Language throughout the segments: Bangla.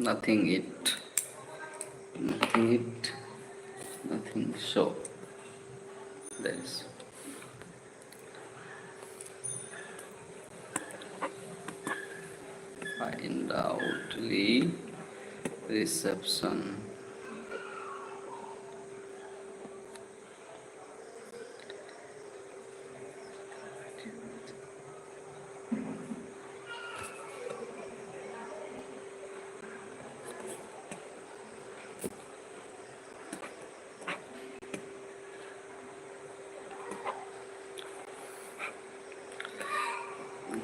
nothing it. Nothing it. Nothing show there is. Find out the reception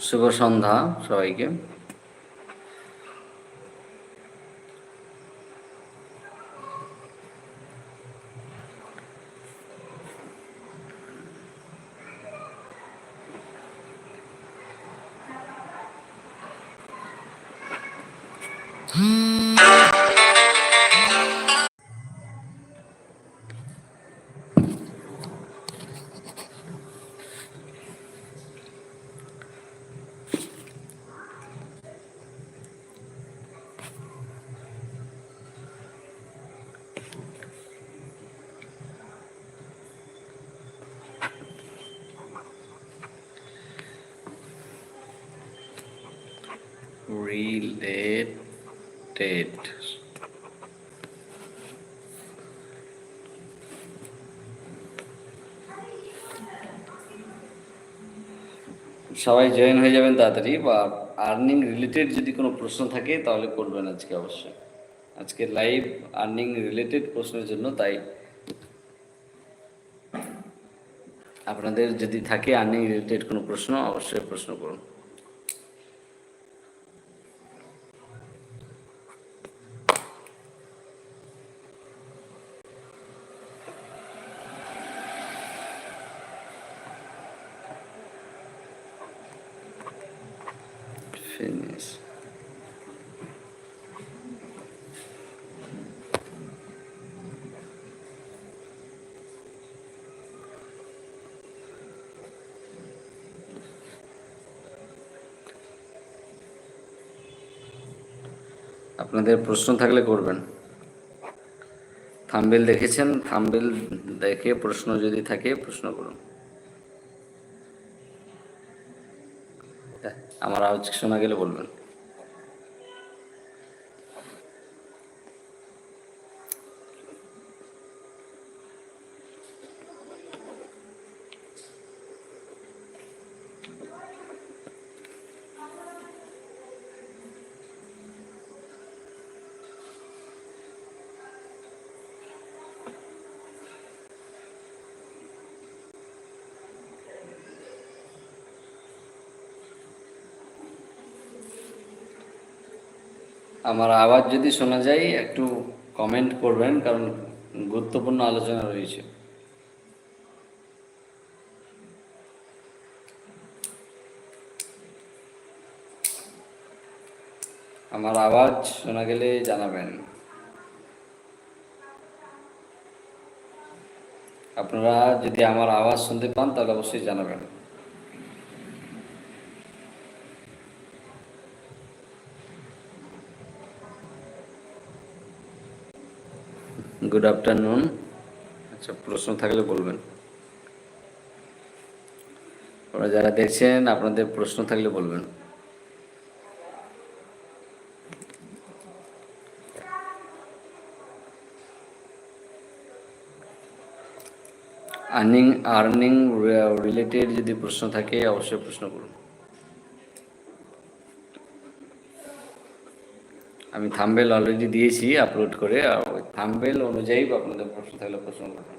শুভ সন্ধ্যা সবাইকে। Related. সবাই জয়েন হয়ে যাবেন তাড়াতাড়ি, বা আর্নিং রিলেটেড যদি কোনো প্রশ্ন থাকে, তাহলে করবেন আজকে অবশ্যই। আজকে লাইভ আর্নিং রিলেটেড প্রশ্নের জন্য, তাই আপনাদের যদি থাকে আর্নিং রিলেটেড কোনো প্রশ্ন, অবশ্যই প্রশ্ন করুন। Finish আপনাদের প্রশ্ন থাকলে করবেন। থাম্বেল দেখেছেন? থাম্বেল দেখে প্রশ্ন যদি থাকে প্রশ্ন করুন। আমার আওয়াজ শোনা গেলে বলবেন। আমার আওয়াজ যদি শোনা যায়, একটু কমেন্ট করবেন, কারণ গুরুত্বপূর্ণ আলোচনা রয়েছে। আমার আওয়াজ শোনা গেলে জানাবেন। আপনারা যদি আমার আওয়াজ শুনতে পান, তাহলে অবশ্যই জানাবেন। গুড আফটারনুন আচ্ছা প্রশ্ন থাকলে বলবেন। আপনারা যারা দেখছেন, আপনাদের প্রশ্ন থাকলে বলবেন। আর্নিং আর্নিং রিলেটেড যদি প্রশ্ন থাকে, অবশ্যই প্রশ্ন করুন। আমি থাম্বেল অলরেডি দিয়েছি, আপলোড করে থাম্বেল অনুযায়ী আপনাদের প্রশ্ন থাকলে প্রশ্ন করবেন।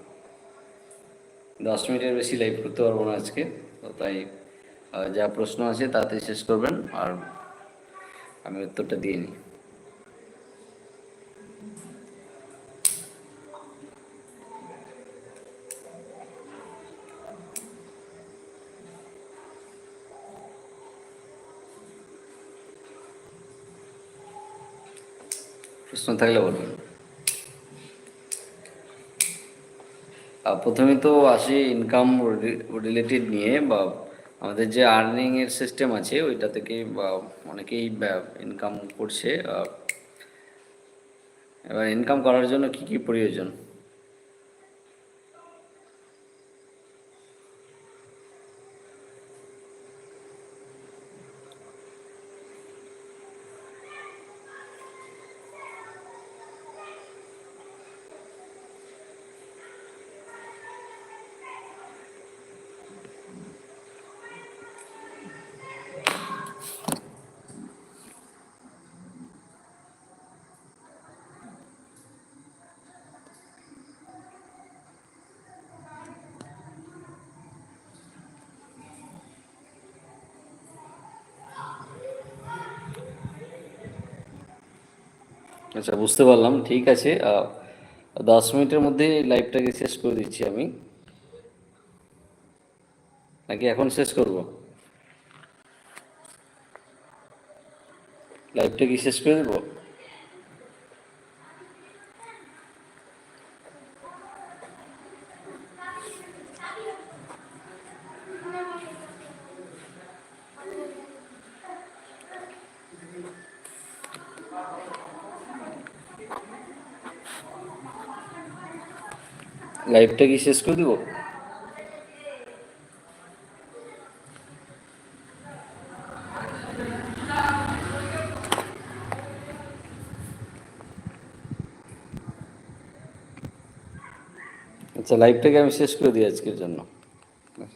দশ মিনিটের বেশি লাইভ করতে পারব না আজকে, তো তাই যা প্রশ্ন আছে তাতে শেষ করবেন, আর আমি উত্তরটা দিয়ে নিই। প্রশ্ন থাকলে বলবেন। প্রথমে তো আসি ইনকাম রিলেটেড নিয়ে বা আমাদের যে আর্নিং এর সিস্টেম আছে ওইটা থেকে অনেকেই ইনকাম করছে এবার ইনকাম করার জন্য কি কি প্রয়োজন? আচ্ছা বুঝতে পারলাম, ঠিক আছে। দশ মিনিটের মধ্যে লাইভটাকে শেষ করে দিচ্ছি আমি। নাকি এখন শেষ করব? লাইভটা কি শেষ করে দেবো? লাইভটা কি শেষ করে দেবো? আচ্ছা লাইভটাকে আমি শেষ করে দিই আজকের জন্য।